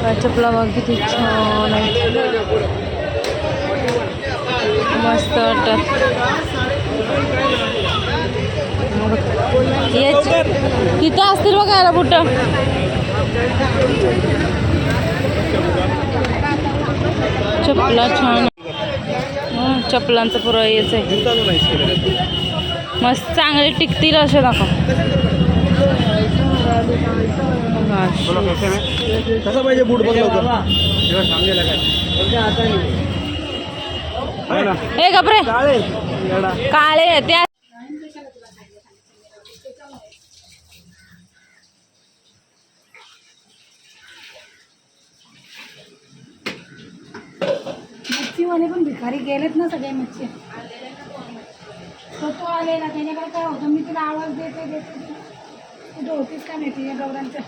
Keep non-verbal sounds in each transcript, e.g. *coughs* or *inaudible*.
चपला बघ किती छान मस्त वाटतात तिथं असतील बघायला कुठं. चपला छान चपलांचं पुरा हेच आहे. मस्त चांगले टिकतील असे दाखव. कसं पाहिजे बूट बघ लवकर आहे ना? हे चालेल काळे. त्या मच्छीवाले पण भिकारी गेलेत ना सगळे मच्छी. तो तो आलेला त्याच्याकडे काय होतं? मी तुला आवाज देते देते. कुठं होतीस का माहिती या गौरांच्या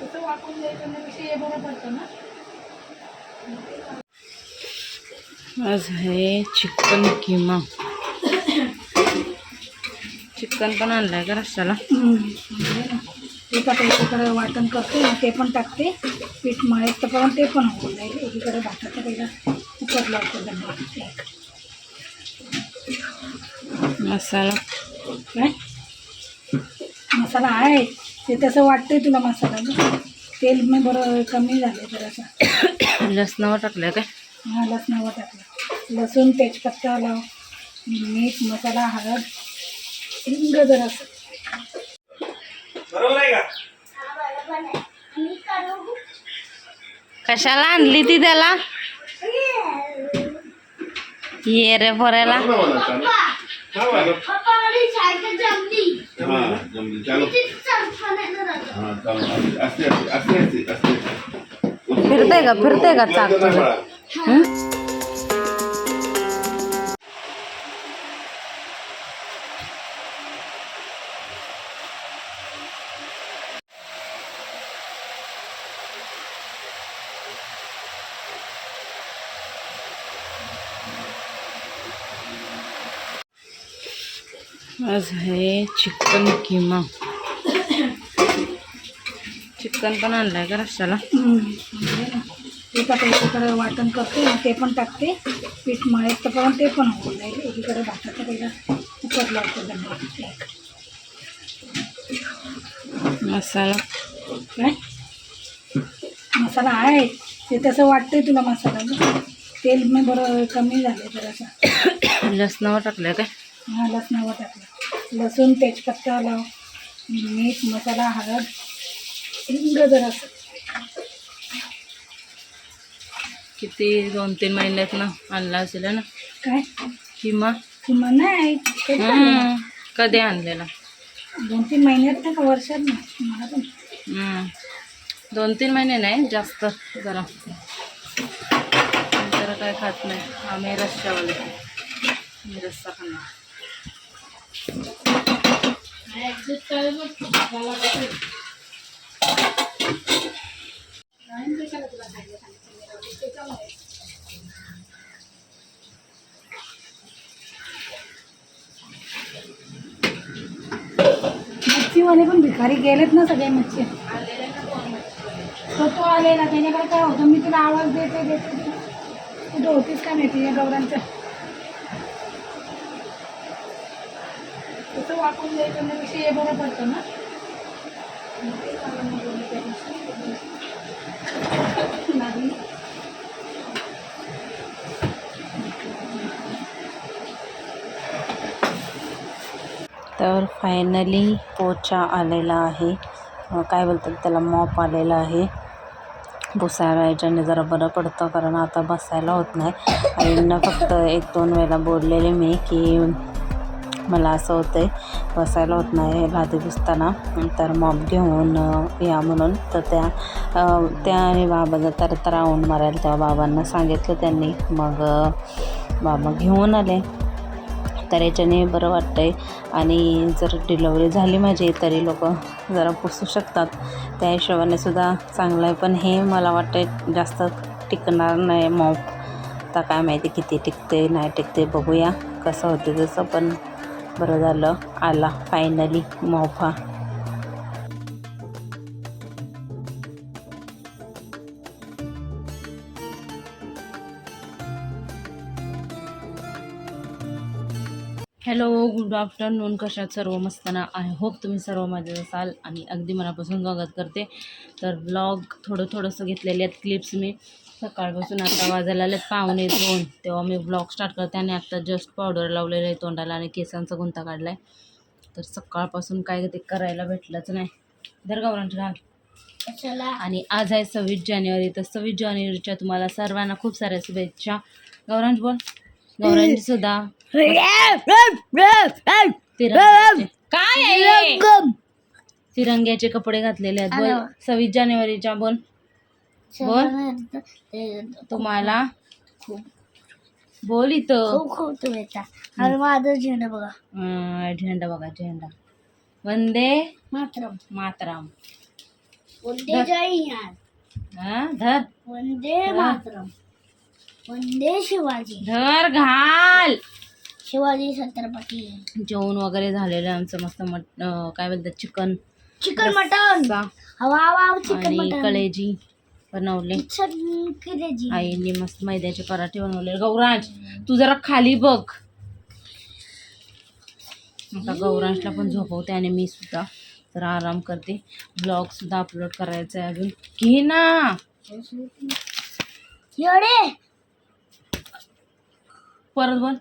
तसं वाकून विषय हे बरं पडतं ना. आज आहे चिकन किमा. चिकन पण आणलंय का रस्त्याला? एका एकीकडे वाटण करते ना ते पण टाकते. पीठ मळेत तर पण ते पण होऊन जाईल. एकीकडे भाताचं पहिला कुकर लावतो डब्बा एक मसाला. काय? मसाला आहे. ते तसं वाटतंय तुला मसाला तेल मी बरं कमी झाले जरासं. *coughs* लसणावर टाकलंय काय? हा लसणावर टाकलं लसूण तेजपत्ता लाव मीठ मसाला हळद हिंग जरासं. बरोबर आहे का? कशाला आणली ती त्याला? ये रे पोऱ्याला फिरते का? फिरते का चाक आज आहे चिकन किमा चिकन पण आणलंय का रस्त्याला? एका एकीकडे वाटण करते ना ते पण टाकते. पीठ मळेत तर पण ते पण होऊन जाईल. एकीकडे भाताचं पहिला कुकर लावतो मसाला. काय? मसाला आहे. ते तसं वाटतंय तुला मसाला तेल मी बरं कमी झाले जरासं. लसणावर टाकलंय काय? हा लसणावर टाकलं लसूण तेजपत्ता लाव मीठ मसाला हळद हिंग जरासं किती दोन तीन महिन्यात ना आणला असेल ना. काय? किमा? किंवा नाही हम्म. कधी आणलेला दोन तीन महिन्यात नाही का वर्षात नाही मला पण. हम्म. दोन तीन महिने नाही जास्त जरा. जरा काय खात नाही आम्ही रस्त्यावाले मी रस्सा खाणार. मच्छीवाले पण भिकारी गेलेत ना सगळे मच्छी. तो तो आलेला त्याच्याकडे काय होतं? मी तुला आवाज देते देते देते. कुठं होतीस का माहिती या गौरांच्या तसं वाकून द्यायचं विषय हे बरं पडतं ना. तर फायनली पोचा आलेला आहे. काय बोलतात त्याला मॉप आलेला आहे. पुसायला याच्याने जरा बरं पडतं कारण आता बसायला होत नाही. आईंना फक्त एक दोन वेळेला बोललेले मी की मला असं होतं आहे बसायला होत नाही लादी पुसताना तर मॉप घेऊन या म्हणून. तर त्या त्या आणि बाबा तर तर राऊंड मारायला तेव्हा बाबांना सांगितलं त्यांनी. मग बाबा घेऊन आले. तर याच्याने बरं वाटतं आहे आणि जर डिलेवरी झाली माझी तरी लोक जरा पुसू शकतात. त्या हिशोबाने सुद्धा चांगलं आहे. पण हे मला वाटतं जास्त टिकणार नाही मॉप आता काय माहिती किती टिकते नाही टिकते बघूया कसं होते तसं. पण बरं झालं. आला फायनली मोफा. हॅलो गुड आफ्टरनून कशात सर्व मस्ताना? आय होप तुम्ही सर्व मजेत असाल आणि अगदी मनापासून स्वागत करते. तर ब्लॉग थोडं थोडंसं घेतलेले आहेत क्लिप्स मी. सकाळपासून आता वाजायला आलेत पावणे दोन. तेव्हा मी ब्लॉग स्टार्ट करते आणि आता जस्ट पावडर लावलेलं आहे तोंडाला आणि केसांचा गुंता काढला आहे तर सकाळपासून काय ते करायला भेटलंच नाही. धर गावरांची घाल. चला आणि आज आहे सव्वीस जानेवारी. तर सव्वीस जानेवारीच्या तुम्हाला सर्वांना खूप साऱ्या शुभेच्छा. गौरांश बोल. गौरांची सुद्धा. तिरंग्याचे. काय तिरंग्याचे कपडे घातलेले आहेत. बोल. सव्वीस जानेवारीच्या बोल. बोल. तुम्हाला बोल इथं. खूप खूप आणि माझं झेंडा बघा. झेंडा बघा झेंडा. वंदे मात्र मातरम. वंदे जय हा धर. वंदे मातरम. वंदे शिवाजी. धर घाल. शिवाजी छत्रपती. जेवण वगैरे झालेलं आमचं मस्त मट काय बोलतात चिकन. Chicken mutton. हवा हवा चिकन आणि मटन. कलेजी. बनवले. आईने मस्त मैद्याचे पराठे बनवले. गौरांश तू जरा खाली बघ. आता गौरांशला पण झोपवते आणि मी सुद्धा जरा आराम करते. ब्लॉग सुद्धा अपलोड करायचा आहे अजून. घे ना. परत बोल.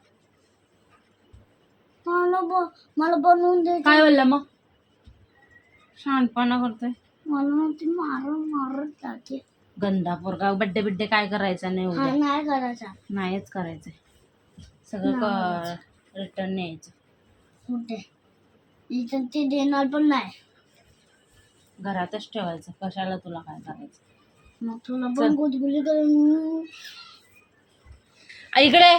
मला बनवून दे. काय बोलला मग? शानपणा करतोय. मला ना ती मारून मारून जाते गंदा पोरगा बड्डे बिड्डे काय करायचा नाही हा उद्या. नाही करायचा. नाहीच करायचंय. सगळं रिटर्न न्यायचं. कुठे? इथं ते देणार पण नाही. घरातच ठेवायचं. कशाला तुला काय करायचं? मग तुला पण गुदगुली करून आ, इकडे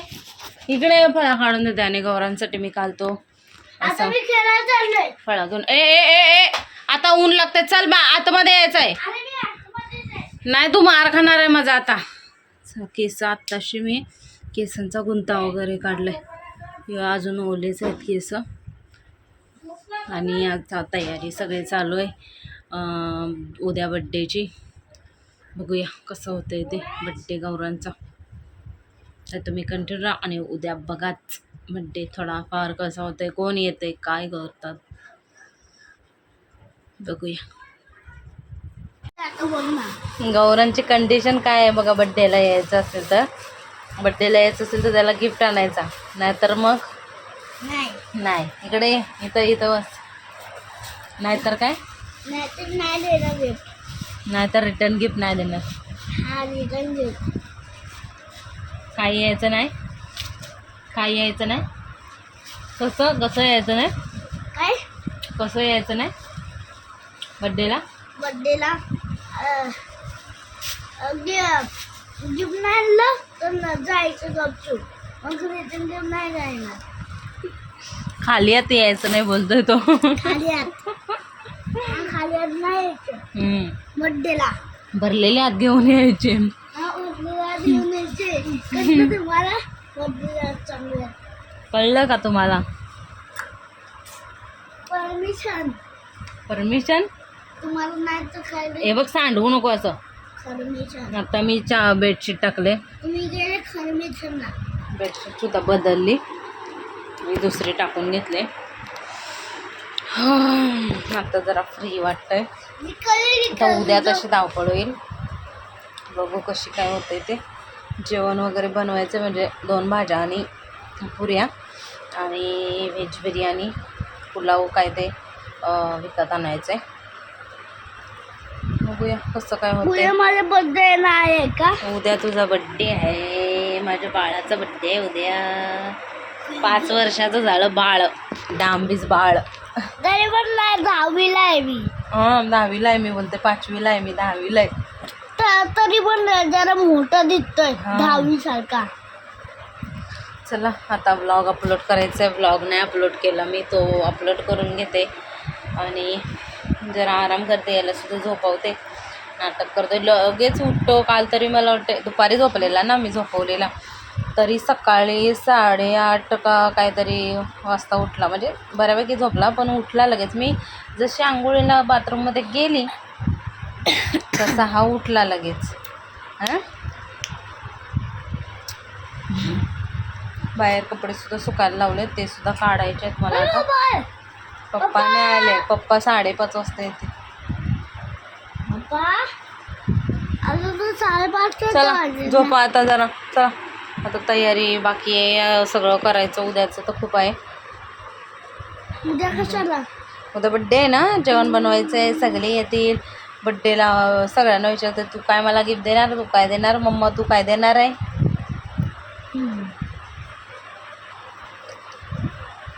इकडे फळा काढून देते आणि गौरांसाठी मी कालतो आता असं. मी खेळायला चाललोय. फळा घेऊन ए ए ए ए. आता ऊन लागतंय. चल बा आतमध्ये यायचं आहे अरे मी आतमध्येच आहे. नाही तू मार खाणार आहे माझा आता. केस आत्ताशी मी केसांचा गुंता वगैरे काढलाय. हे अजून ओलेच आहेत केस. आणि आता तयारी सगळी चालू आहे. उद्या बड्डेची बघूया कसं होतंय ते बड्डे गौरांचा. तर तुम्ही कंटिन्यू राहा आणि उद्या बघाच बड्डे थोडाफार कसा होतंय कोण येतंय काय करतात. बघूया. गौरांची कंडिशन काय आहे बघा बड्डेला यायचं असेल तर. बड्डेला यायचं असेल तर त्याला गिफ्ट आणायचा. नाहीतर मग? नाही. नाही. इकडे. इथं इथं बस. नाहीतर काय? नाहीतर नाही देणार गिफ्ट नाहीतर रिटर्न गिफ्ट नाही देणार. हा रिटर्न गिफ्ट काही यायचं नाही? काही यायचं नाही? कसं? कसं यायचं नाही? काय? कसं यायचं नाही? बड्डेला बर्थडेला गिफ्ट आणलं तर जायचं गपचूप. मग रिटर्न गिफ्ट नाही जायणार खाली आत यायचं नाही बोलतोय तो. खाली आत. खाली आत नाही यायचं. बर्थडेला भरलेले हात घेऊन यायचे. हा घेऊन तुम्हाला? कळलं का तुम्हाला? परमिशन. परमिशन? तुम्हाला नाही तर खायला हे बघ सांडवू नको असं. आता मी चा बेडशीट टाकले. तुम्ही गेले परमिशन ना बेडशीट सुद्धा बदलली. मी दुसरी टाकून घेतले. आता जरा फ्री वाटतंय. मी आता उद्या तशी धावपळ होईल बघू कशी काय होते ते. जेवण वगैरे बनवायचं म्हणजे दोन भाज्या आणि पुऱ्या आणि व्हेज बिर्याणी पुलाव काय ते अं, विकत आणायचं आहे बघूया कसं काय होतंय. उद्या माझा बर्थडे नाही आहे का? उद्या तुझा बड्डे आहे. माझ्या बाळाचा बड्डे आहे उद्या. पाच वर्षाचं झालं बाळ. डांबीस बाळ. तरी पण नाही दहावीला आहे मी. हा दहावीला आहे मी बोलते. पाचवीला आहे मी दहावीला आहे. त- तरी पण जरा मोठा दिसतोय हा. दहावी सारखा चला आता व्लॉग अपलोड करायचा आहे व्लॉग नाही अपलोड केला मी तो अपलोड करून घेते. आणि जरा आराम करते याला सुद्धा झोपवते. नाटक करते लगेच उठतो. काल तरी मला वाटते दुपारी झोपलेला ना मी झोपवलेला. तरी सकाळी साडेआठ का काहीतरी वाजता उठला. म्हणजे बऱ्यापैकी झोपला पण उठला लगेच. मी जशी आंघोळीला बाथरूममध्ये गेली तसा हा उठला लगेच. हां? बाहेर कपडे सुद्धा सुकायला लावले ते सुद्धा काढायचे आहेत मला आता. पप्पा नाही आले. पप्पा साडेपाच वाजता येते चला झोपा आता जरा. चला. आता तयारी बाकी आहे. सगळं करायचं. उद्याचं तर खूप आहे. उद्या कशाला? उद्या बड्डे आहे ना? जेवण बनवायचं आहे सगळे येतील. बड्डेला सगळ्यांना विचारते तू काय मला गिफ्ट देणार? तू काय देणार? मम्मा तू काय देणार आहे?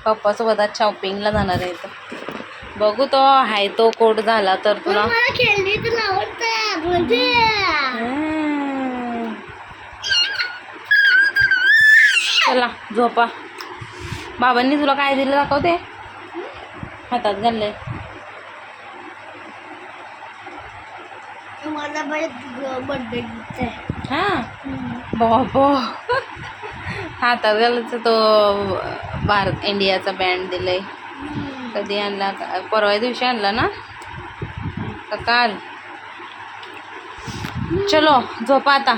पप्पासोबत आज शॉपिंगला जाणार आहे तर बघू तो हाय तो कोट झाला तर तुला. खेळणी म्हणजे. चला झोपा. बाबांनी तुला काय दिलं दाखवते? हातात घालले मला बर्थडे हां? बाबा. हातात घालायचं तो भारत इंडियाचा बँड दिलाय. कधी आणला? परवा दिवशी आणला ना? का काल. चलो झोपा आता.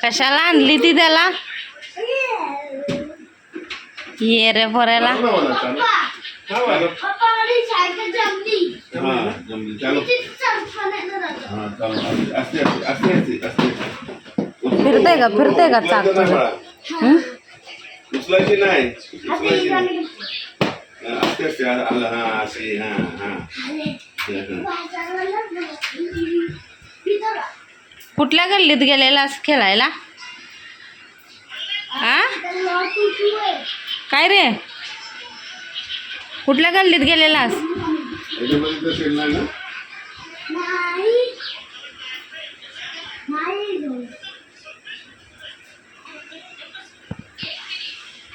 कशाला आणली ती त्याला? ये रे आस्ते फिरतंय का? फिरतंय का चाक? तुझं? उचलायची नाही. उचलायची नाही. हा, आस्ते आस्ते आला हा असे हा हा. कुठल्या गल्लीत गेलेलास खेळायला? आ काय रे? कुठल्या गल्लीत गेलेलास नाही.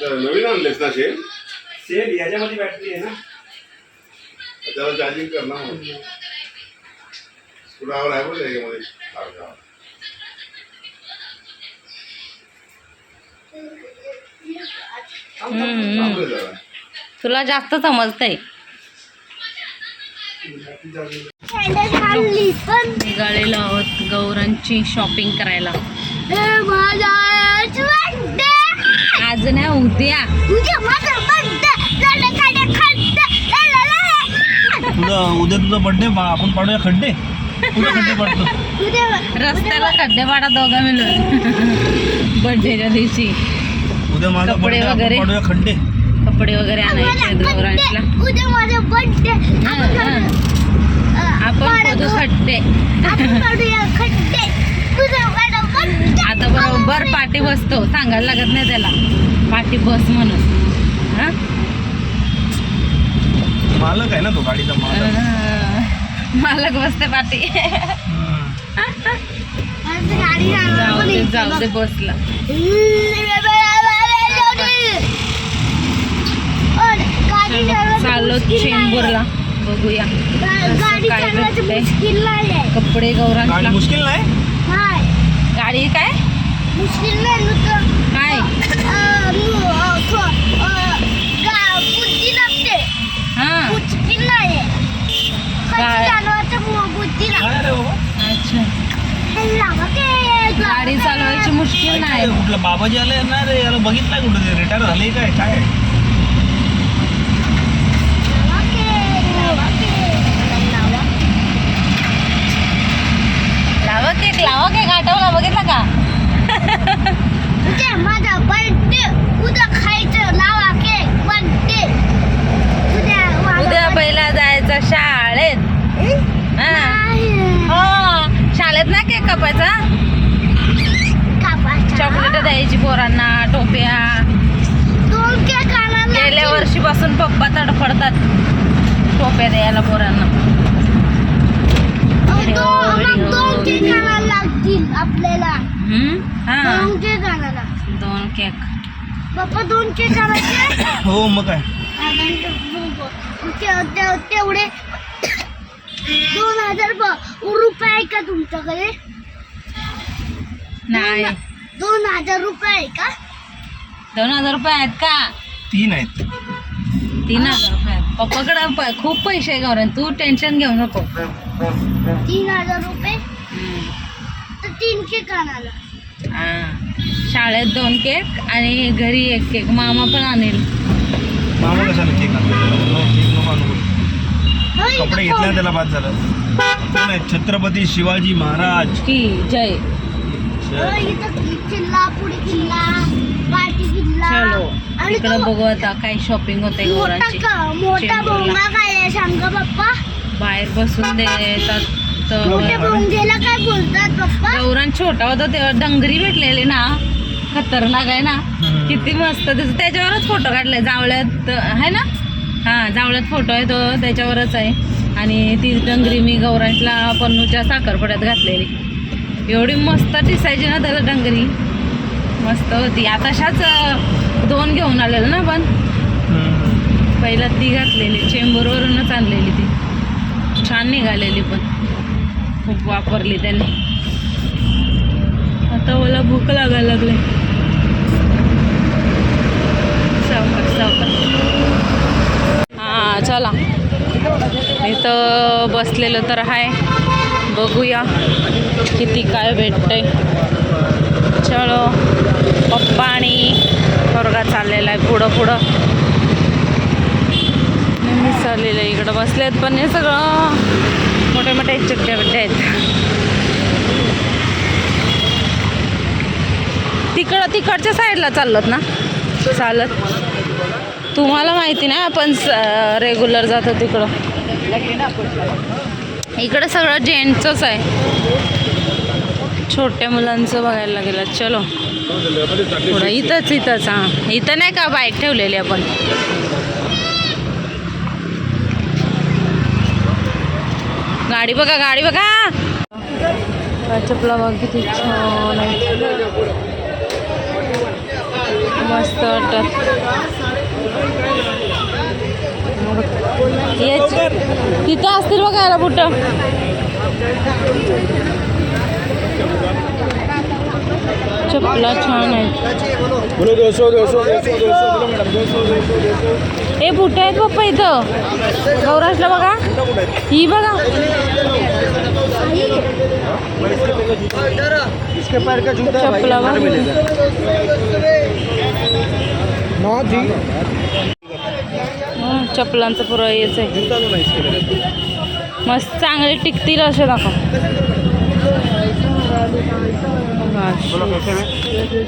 नवीन आणलेस ना शेड सेल याच्यामध्ये बॅटरी आहे ना. त्याला चार्जिंग कर ना मग स्क्रूड्रायव्हर आहे बघ याच्यामध्ये हं. जरा. तुला जास्त समजतंय. आणली पण निघालेलो आहोत गौरांची शॉपिंग करायला. हे माझा. आज नाही उद्या. उद्या माझा. तुझा उद्या तुझा बर्थडे आपण पाडूया खड्डे. कुठे खड्डे पाडतो. उद्या रस्त्याला खड्डे पाडा दोघं मिळून. बर्थडेच्या दिवशी. उद्या माझा कपडे वगैरे? पाडूया खड्डे. कपडे वगैरे आणायचे birthday. उद्या माझा बर्थडे आपण खोदू खड्डे. आपण पाडूया खड्डे. birthday. आता बरोबर पाठी बसतो. सांगायला लागत नाही त्याला. पाठी बस म्हणून. हा? मालक आहे ना तो गाडीचा मालक. बसते पाठी जाऊ दे जाऊ. बसला. चाललो. चेंबूरला. बघूया. काय कपडे गाडी गौरांशला मुश्किल नाही नाही गाडी काय? मुश्किल नाही. नुसतं काय? हा? गाडी चालवायची मुश्किल नाही. कुठलं बाबाजी आले ना रे याला बघितलंय कुठं ते? रिटायर झाले काय? काय लावा के, लावा के, लावा. केक लावा केक आठवला बघितला का? उद्या माझा बर्थडे उद्या खायचं लावा के बर्थडे उद्या उद्या पहिला जायचं शाळेत. हा. हो शाळेत ना केक कापायचा. चॉकलेट द्यायची पोरांना टोप्या. केक गेल्या. वर्षीपासून पप्पा तडफडतात टोप्या द्यायला पोरांना. लागतील आपल्याला. हा. दोन केक आणायला. दोन केक पप्पा दोन केक आणायचे? हो मग काय? तेवढे. दोन हजार रुपये आहे का तुमच्याकडे? नाही. दोन हजार रुपये आहे का? दोन हजार रुपये आहेत का? तीन आहेत. तीन हजार रुपये आहेत. पप्पाकडे प- खूप पैसे आहे गौरव. तू टेन्शन घेऊ नको. तीन हजार रुपये? तीन केक आणायला. हा. शाळेत दोन केक आणि घरी एक केक. मामा पण आणेल. मामा कशाला केक इथं कपडे? त्याला बाद झालं. छत्रपती शिवाजी महाराज. की जय. किल्ला चलो इकडं बघू आता काय शॉपिंग होते मोठा गौरांची काय सांगा पप्पा. बाहेर बसून देतात तर भोंगेला काय बोलतात पप्पा? गौरान छोटा होता तेव्हा डंगरी भेटलेली ना. खतरनाक आहे ना. किती मस्त त्याचं त्याच्यावरच फोटो काढलाय. जावळ्यात आहे ना? हां जावळ्यात फोटो आहे तो. त्याच्यावरच आहे. आणि ती डंगरी मी गौरांशला पन्नूच्या साखरपुड्यात घातलेली. एवढी मस्त दिसायची ना त्याला डंगरी. मस्त होती. आताशाच दोन घेऊन आलेलो ना पण पहिला ती घातलेली. चेंबूरवरूनच आणलेली ती. छान निघालेली पण. खूप वापरली त्याने. आता मला भूक लागायला लागले. सावकार सावकार. हां चला. इथं बसलेलं तर आहे बघूया किती काय भेटतंय. चलो पप्पा आणि पोरगा चाललेला आहे पुढं पुढं. नेहमीच चाललेलं आहे इकडं बसलेत पण हे सगळं. मोठे मोठे चिट्ट्या बिट्ट्या आहेत. तिकडं तिकडच्या साईडला चाललोत ना? चालत. तुम्हाला माहिती नाही आपण रेग्युलर जातो तिकडं. इकडं सगळं जेंट्सच आहे. छोट्या मुलांचं बघायला गेलं चलो. थोडं इथंच इथंच हां. इथं नाही का बाईक ठेवलेली आपण? गाडी बघा गाडी बघा. चपला बघ किती छान मस्त वाटतात हेच तिथं असतील बघायला कुठं चपला छान आहे. हे बुटे आहेत पप्पा इथं. गौराजला बघा. ही बघा. चप्पला चपलांचं पुरं हेच आहे. मस्त चांगले टिकतील असे दाखव.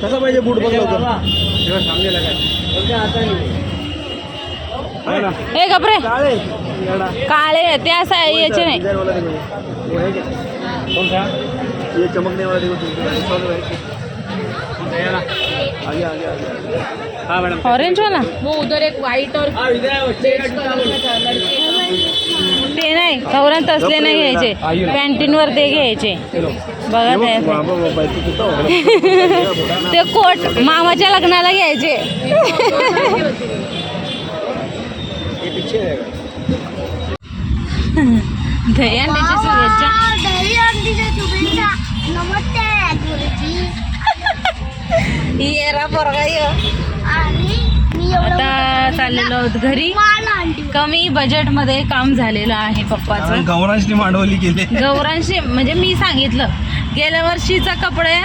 कसं पाहिजे बूट बघ लवकर. जेव्हा सामने ए कपड़े काले ते असं ये चमकने ऑरेंज वाला वो उधर एक व्हाइट और ते नाही खवरात असले नाही घ्यायचे कॅन्टीनवर ते ये पीछे रहेगा दहीहंडीची शुभेच्छा वा, दही अंडीच्या शुभेच्छा नमस्ते गुरुजी. येरा पोरगा ये. आणि मी एवढं आता चाललेलो आहोत घरी. कमी बजेटमध्ये काम झालेलं आहे पप्पाचं. गौरांशने मांडवली केली. गौरांशी म्हणजे मी सांगितलं गेल्या वर्षीचा कपडे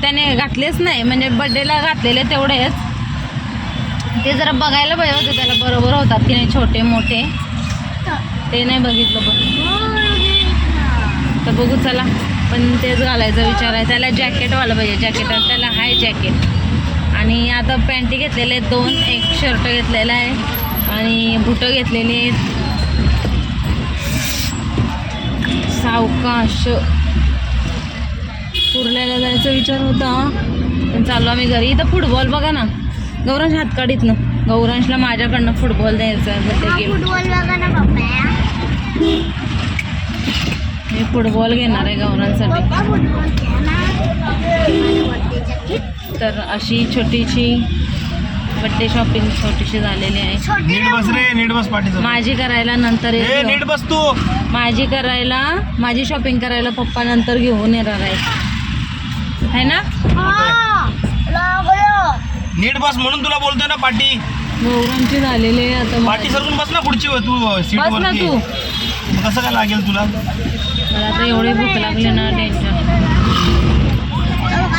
त्याने घातलेच नाही म्हणजे बड्डेला घातलेले तेवढेच. ते जरा बघायला पाहिजे होते त्याला बरोबर होतात की नाही छोटे मोठे. ते नाही बघितलं बघ. तर बघू चला पण तेच घालायचा विचार आहे. त्याला जॅकेटवालं पाहिजे जॅकेट त्याला हाय जॅकेट आणि आता पॅन्टी घेतलेले आहेत दोन एक शर्ट घेतलेला आहे आणि बुटं घेतलेली आहेत. सावकाश. कुर्ल्याला जायचा विचार होता. पण चाललो आम्ही घरी. इथं फुटबॉल बघा ना. गौरांश हातकाडीतनं गौरांशला माझ्याकडनं फुटबॉल द्यायचा गेम. फुटबॉल बघा ना पप्पा. मी फुटबॉल घेणार आहे गौरांसाठी. तर अशी छोटीशी बड्डे शॉपिंग छोटीशी झालेली आहे. माझी करायला नंतर ए येतो. नीट बस तू. माझी करायला माझी शॉपिंग करायला पप्पा नंतर घेऊन येणार आहे. है ना? हा नीट बस म्हणून तुला बोलतोय ना पाठी गौरांची झालेली आता पाठी मला- सरकून बस ना पुढची व तू सीट बस ना वरती. तू. मग कसं काय लागेल तुला? मला आता एवढी भूक लागली ना टेन्शन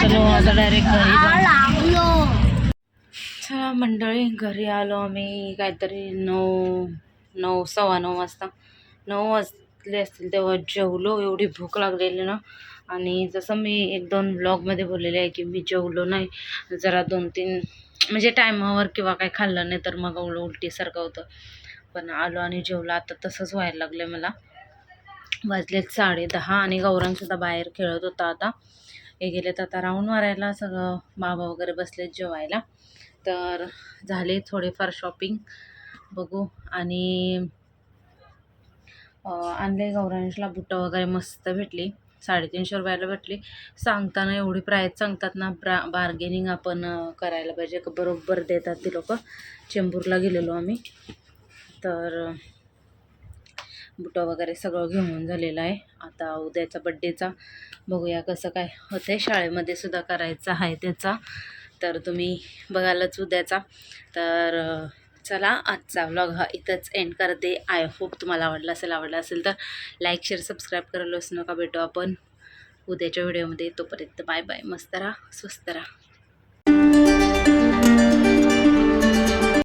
चलो आता डायरेक्ट घरी जाऊ चला मंडळी घरी आलो आम्ही. काहीतरी नऊ नऊ सव्वा नऊ वाजता. नऊ वाजले असतील तेव्हा जेवलो. एवढी भूक लागलेली ना. आणि जसं मी एक दोन ब्लॉगमध्ये बोललेले आहे की मी जेवलो नाही जरा दोन तीन म्हणजे टायमावर किंवा काही खाल्लं नाही तर मग उल उलटीसारखं होतं. पण आलो आणि जेवलं. आता तसंच व्हायला लागलं मला. वाजलेत साडे दहा आणि गौरांसुद्धा बाहेर खेळत होता आता. हे गेलेत आता राऊंड मारायला सगळं बाबा वगैरे बसलेत जेवायला. तर झाले थोडेफार शॉपिंग बघू. आणि आणले गौरांशला बुटं वगैरे मस्त भेटली. साडेतीनशे रुपयाला भेटली. सांगताना एवढी प्राईस सांगतात ना ब्रा बार्गेनिंग आपण करायला पाहिजे. का बरोबर देतात ते लोक. चेंबूरला गेलेलो आम्ही. तर बुटं वगैरे सगळं घेऊन झालेलं आहे. आता उद्याचा बड्डेचा बघूया कसं काय होते शाळेमध्ये सुद्धा करायचं आहे त्याचा. तर तुम्ही बघालच उद्याचा. तर चला आजचा व्लॉग हा इथंच एंड करते. आय होप तुम्हाला आवडला असेल आवडला असेल तर लाईक शेअर सबस्क्राईब करायला नका. भेटू आपण उद्याच्या व्हिडिओमध्ये तोपर्यंत बाय बाय मस्त राहा स्वस्त राहा.